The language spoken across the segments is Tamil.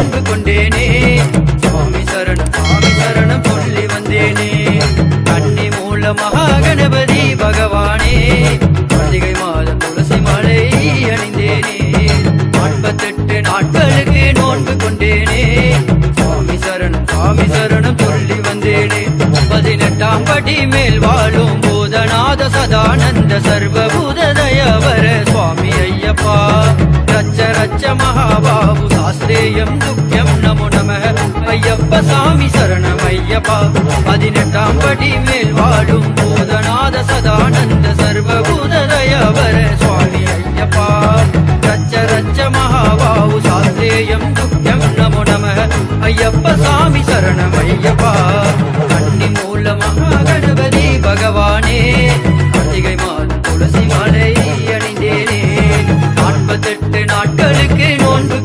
தோன்று கொண்டேனே. சுவாமி சரணம் சுவாமி சரணம் சொல்லி வந்தேனே. கண்ணி மூல மகா கணபதி பகவானே. பண்டிகை மாதம் துளசி மாலை அணிந்தேனே. நாற்பத்தெட்டு நாட்களுக்கு நோன்பு கொண்டேனே. சுவாமி சரணம் சுவாமி சரணம் சொல்லி வந்தேனே. பதினெட்டாம் படி மேல் வாழும் பூதநாத சதானந்த சர்வபூத தயவர சுவாமி ஐயப்பா. ரச்ச ரச்ச மகாபாபு சாஸ்திரேயம் ஐயப்ப சாமி சரணம் ஐயப்பா பதினெட்டாம் படி மேல் வாழும் பூதநாத சதானந்த சர்வபூத தயவர சுவாமி ஐயப்பா. ரச்ச ரச்ச மகாபாவு சாத்தேயம் துக்கம் நமோ நம ஐயப்ப சாமி சரணம் ஐயப்பா கன்னி மூல மகாகணபதி பகவானே. அதிகை மாறு துளசி மாலை அணிந்தேனே. நாற்பத்தெட்டு நாட்களுக்கு நோன்பு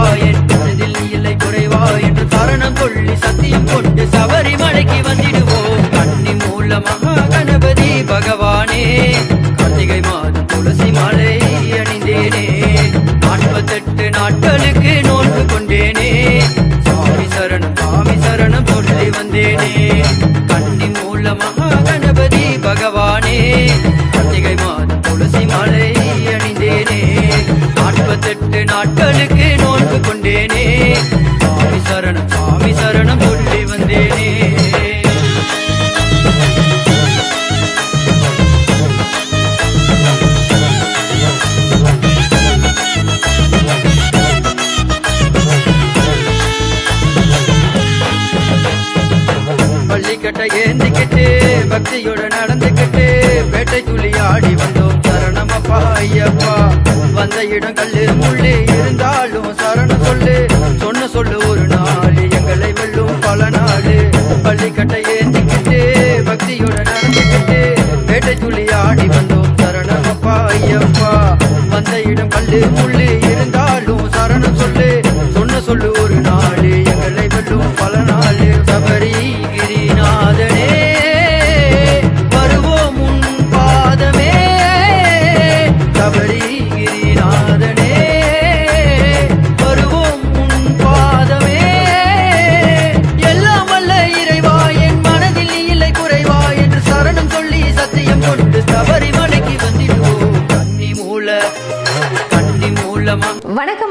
இறைவா என் மனதில் நீ இல்லை குறைவா என்று சரணம் சொல்லி சத்தியம் கொண்டு சபரி மலைக்கு வந்திடுவோம். பள்ளிக்கட்டை ஏந்திக்கிட்டு பக்தியோட நடந்துக்கிட்டு வேட்டை துளி ஆடி வந்தோம். சரணமப்பா ஐயப்பா. வந்த இடங்கள் கல்லு இருந்தாலும் சரணம் சொல்லு. சொன்ன சொல்லு ஒரு நாள் எங்களை வெல்லும் பல நாள். பள்ளிக்கட்டை ஏந்திக்கிட்டு பக்தியோட நடந்துக்கிட்டு வேட்டை துளி ஆடி வந்தோம். சரணமப்பா ஐயப்பா. வந்த இடம் கல்லு முள்ளு